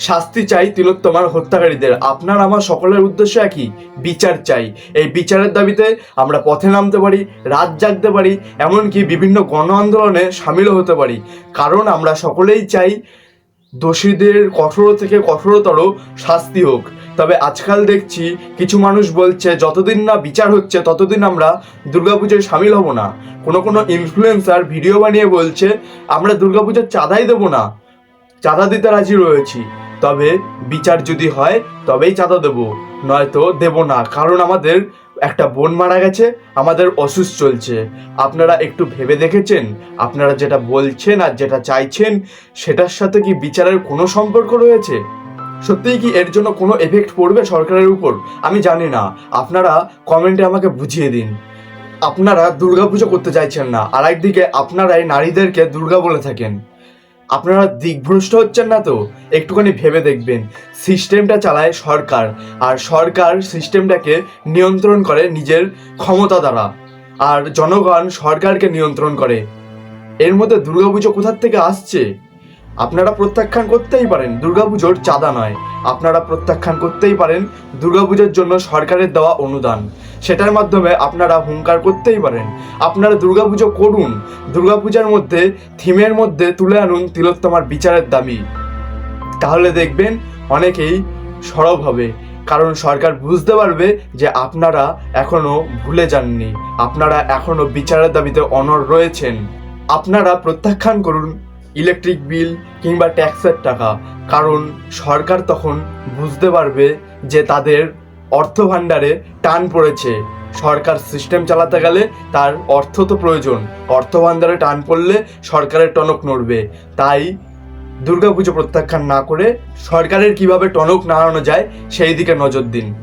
শাস্তি চাই তিলোত্তমার হত্যাকারীদের। আপনার আমার সকলের উদ্দেশ্য একই, বিচার চাই। এই বিচারের দাবিতে আমরা পথে নামতে পারি, রাত জাগতে পারি, এমনকি বিভিন্ন গণ আন্দোলনে সামিলও হতে পারি। কারণ আমরা সকলেই চাই দোষীদের কঠোর থেকে কঠোরতর শাস্তি হোক। তবে আজকাল দেখছি কিছু মানুষ বলছে, যতদিন না বিচার হচ্ছে, ততদিন আমরা দুর্গাপুজোয় সামিল হব না। কোনো কোনো ইনফ্লুয়েন্সার ভিডিও বানিয়ে বলছে, আমরা দুর্গাপুজোর চাঁদাই দেবো না। চাঁদা দিতে রাজি রয়েছি। তবে বিচার যদি হয়, তবেই চাঁদা দেবো। নয়তো দেব না, কারণ আমাদের একটা বোন মারা গেছে, আমাদের অসুস চলছে। আপনারা একটু ভেবে দেখেছেন? আপনারা যেটা বলছেন আর যেটা চাইছেন, সেটার সাথে কি বিচারের কোনো সম্পর্ক রয়েছে? সত্যিই কি এর জন্য কোনো এফেক্ট পড়বে সরকারের উপর? আমি জানি না। আপনারা কমেন্টে আমাকে বুঝিয়ে দিন। আপনারা দুর্গাপুজো করতে চাইছেন না। আর একদিকে আপনারাই নারীদেরকে দুর্গা বলে থাকেন। আপনারা দিকভ্রষ্ট হচ্ছেন না তো? একটুখানি ভেবে দেখবেন। সিস্টেমটা চালায় সরকার, আর সরকার সিস্টেমটাকে নিয়ন্ত্রণ করে নিজের ক্ষমতা দ্বারা। আর জনগণ সরকারকে নিয়ন্ত্রণ করে। এর মধ্যে দুর্গাপুজো কোথার থেকে আসছে? আপনারা প্রত্যাখ্যান করতেই পারেন, দুর্গাপুজোর চাঁদা নয়। আপনারা প্রত্যাখ্যান করতেই পারেন, দুর্গাপুজোর জন্য সরকারের দেওয়া অনুদান। সেটার মাধ্যমে আপনারা হুঙ্কার করতেই পারেন। আপনারা দুর্গাপুজো করুন। দুর্গাপূজার মধ্যে, থিমের মধ্যে তুলে আনুন তিলোত্তমার বিচারের দাবি। তাহলে দেখবেন অনেকেই সরব হবে। কারণ সরকার বুঝতে পারবে যে আপনারা এখনও ভুলে যাননি। আপনারা এখনও বিচারের দাবিতে অনড় রয়েছেন। আপনারা প্রত্যাখ্যান করুন। ইলেকট্রিক বিল কিংবা ট্যাক্সের টাকা। কারণ সরকার তখন বুঝতে পারবে যে তাদের অর্থ ভাণ্ডারে টান পড়েছে। সরকার সিস্টেম চালাতে গেলে তার অর্থ তো প্রয়োজন। অর্থ ভাণ্ডারে টান পড়লে সরকারের টনক নড়বে। তাই দুর্গাপুজো প্রত্যাখ্যান না করে সরকারের কীভাবে টনক নাড়ানো যায়, সেই দিকে নজর দিন।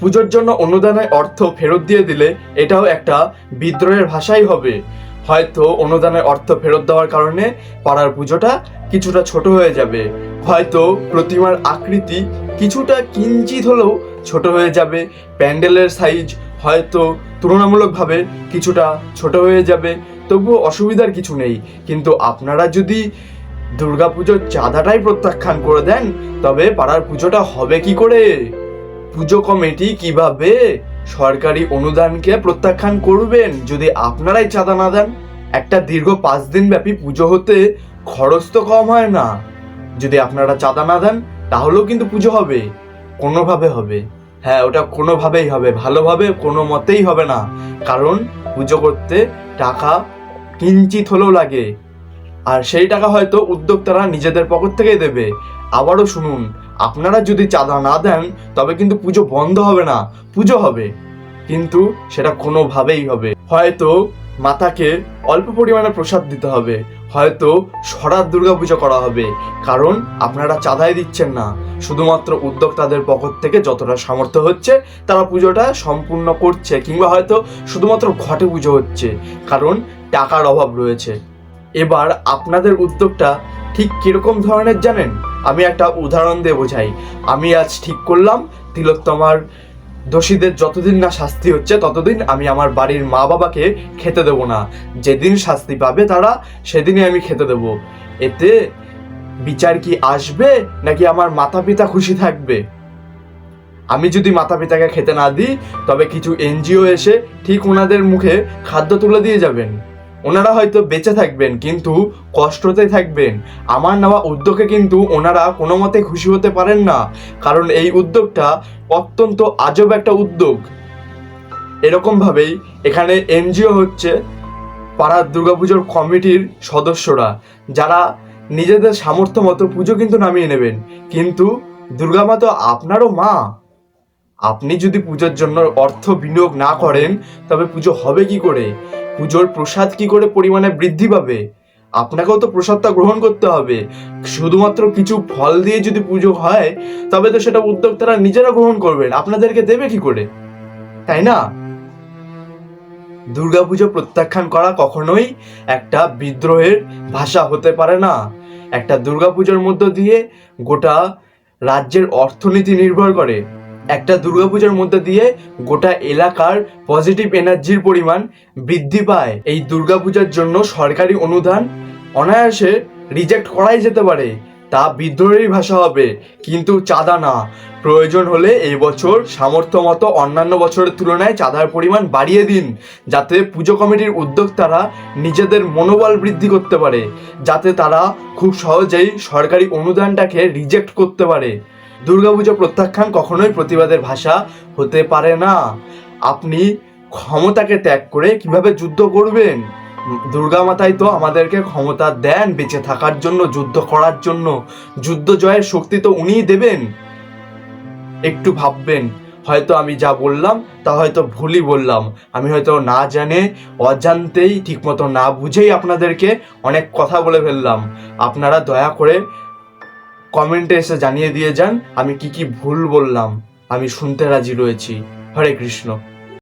পুজোর জন্য অনুদানের অর্থ ফেরত দিয়ে দিলে এটাও একটা বিদ্রোহের ভাষাই হবে। হয়তো অনুদানের অর্থ ফেরত দেওয়ার কারণে পাড়ার পুজোটা কিছুটা ছোট হয়ে যাবে। হয়তো প্রতিমার আকৃতি কিছুটা কিঞ্চিত হলেও ছোট হয়ে যাবে। প্যান্ডেলের সাইজ হয়তো তুলনামূলকভাবে কিছুটা ছোট হয়ে যাবে। তবুও অসুবিধার কিছু নেই। কিন্তু আপনারা যদি দুর্গাপুজোর চাঁদাটাই প্রত্যাখ্যান করে দেন, তবে পাড়ার পুজোটা হবে কি করে? পুজো কমিটি কীভাবে সরকারি অনুদানকে প্রত্যাখ্যান করবেন যদি আপনারাই চাঁদা না দেন। একটা দীর্ঘ পাঁচ দিন ব্যাপী পুজো হতে খরচ তো কম হয় না। যদি আপনারা চাঁদা না দেন, তাহলেও কিন্তু পুজো হবে। কোনোভাবে হবে। হ্যাঁ ওটা কোনোভাবেই হবে। ভালোভাবে কোনো মতেই হবে না। কারণ পুজো করতে টাকা কিঞ্চিত হলেও লাগে। আর সেই টাকা হয়তো উদ্যোক্তারা নিজেদের পকেট থেকেই দেবে। আবারও শুনুন আপনারা যদি চাঁদা না দেন, তবে কিন্তু পুজো বন্ধ হবে না, পুজো হবে। কিন্তু সেটা কোনোভাবেই হবে। হয়তো মাতাকে অল্প পরিমাণে প্রসাদ দিতে হবে, হয়তো সরাত দুর্গা পুজো করা হবে। কারণ আপনারা চাঁদাই দিচ্ছেন না। শুধুমাত্র উদ্যোক্তাদের পকেট থেকে যতটা সামর্থ্য হচ্ছে, তারা পুজোটা সম্পূর্ণ করছে, কিংবা হয়তো শুধুমাত্র ঘটে পুজো হচ্ছে। কারণ টাকার অভাব রয়েছে। এবার আপনাদের উদ্যোগটা ঠিক কীরকম ধরনের জানেন? আমি একটা উদাহরণ দিয়ে বোঝাই। আমি আজ ঠিক করলাম, তিলোত্তমার দোষীদের যতদিন না শাস্তি হচ্ছে, ততদিন আমি আমার বাড়ির মা বাবাকে খেতে দেবো না। যেদিন শাস্তি পাবে তারা, সেদিনই আমি খেতে দেবো। এতে বিচার কি আসবে, নাকি আমার মাতা পিতা খুশি থাকবে? আমি যদি মাতা পিতাকে খেতে না দিই, তবে কিছু এনজিও এসে ঠিক ওনাদের মুখে খাদ্য তুলে দিয়ে যাবেন। ওনারা হয়তো বেঁচে থাকবেন, কিন্তু কষ্টতে থাকবেন। আমার নেওয়া উদ্যোগে কিন্তু ওনারা কোনো মতে খুশি হতে পারেন না, কারণ এই উদ্যোগটা অত্যন্ত আজব একটা উদ্যোগ। এরকমভাবেই এখানে এনজিও হচ্ছে, পাড়ার দুর্গাপুজোর কমিটির সদস্যরা, যারা নিজেদের সামর্থ্য মতো পুজো কিন্তু নামিয়ে নেবেন। কিন্তু দুর্গা মা তো আপনারও মা। আপনি যদি পুজোর জন্য অর্থ বিনিয়োগ না করেন, তবে পুজো হবে কি করে? পুজোর প্রসাদ কি করে পরিমাণে বৃদ্ধি পাবে? আপনাকেও তো প্রসাদটা গ্রহণ করতে হবে। শুধুমাত্র কিছু ফল দিয়ে যদি পুজো হয়, তবে তো সেটা উদ্যোক্তারা নিজেরা গ্রহণ করবেন। আপনাদেরকে দেবে কি করে? তাই না? দুর্গাপুজো প্রত্যাখ্যান করা কখনোই একটা বিদ্রোহের ভাষা হতে পারে না। একটা দুর্গাপুজোর মধ্য দিয়ে গোটা রাজ্যের অর্থনীতি নির্ভর করে। একটা দুর্গাপূজার মধ্যে দিয়ে গোটা এলাকার পজিটিভ এনার্জির পরিমাণ বৃদ্ধি পায়। এই দুর্গাপূজার জন্য সরকারি অনুদান অনায়াসে রিজেক্ট করাই যেতে পারে, তা বিদ্রোহী ভাষা হবে। কিন্তু চাঁদা না। প্রয়োজন হলে এই বছর সামর্থ্য মতো অন্যান্য বছরের তুলনায় চাঁদার পরিমাণ বাড়িয়ে দিন, যাতে পুজো কমিটির উদ্যোক্তারা নিজেদের মনোবল বৃদ্ধি করতে পারে, যাতে তারা খুব সহজেই সরকারি অনুদানটাকে রিজেক্ট করতে পারে। দুর্গাপুজো প্রত্যাখ্যান কখনোই প্রতিবাদের ভাষা হতে পারে না। আপনি ক্ষমতাকে ত্যাগ করে কীভাবে যুদ্ধ করবেন? দুর্গা মাতাই তো আমাদেরকে ক্ষমতা দেন বেঁচে থাকার জন্য, যুদ্ধ করার জন্য। যুদ্ধ জয়ের শক্তি তো উনিই দেবেন। একটু ভাববেন, হয়তো আমি যা বললাম তা হয়তো ভুলই বললাম। আমি হয়তো না জানে, অজান্তেই ঠিকমতো না বুঝেই আপনাদেরকে অনেক কথা বলে ফেললাম। আপনারা দয়া করে কমেন্টে এসে জানিয়ে দিয়ে যান, আমি কি কি ভুল বললাম, আমি শুনতে রাজি রয়েছি। হরে কৃষ্ণ।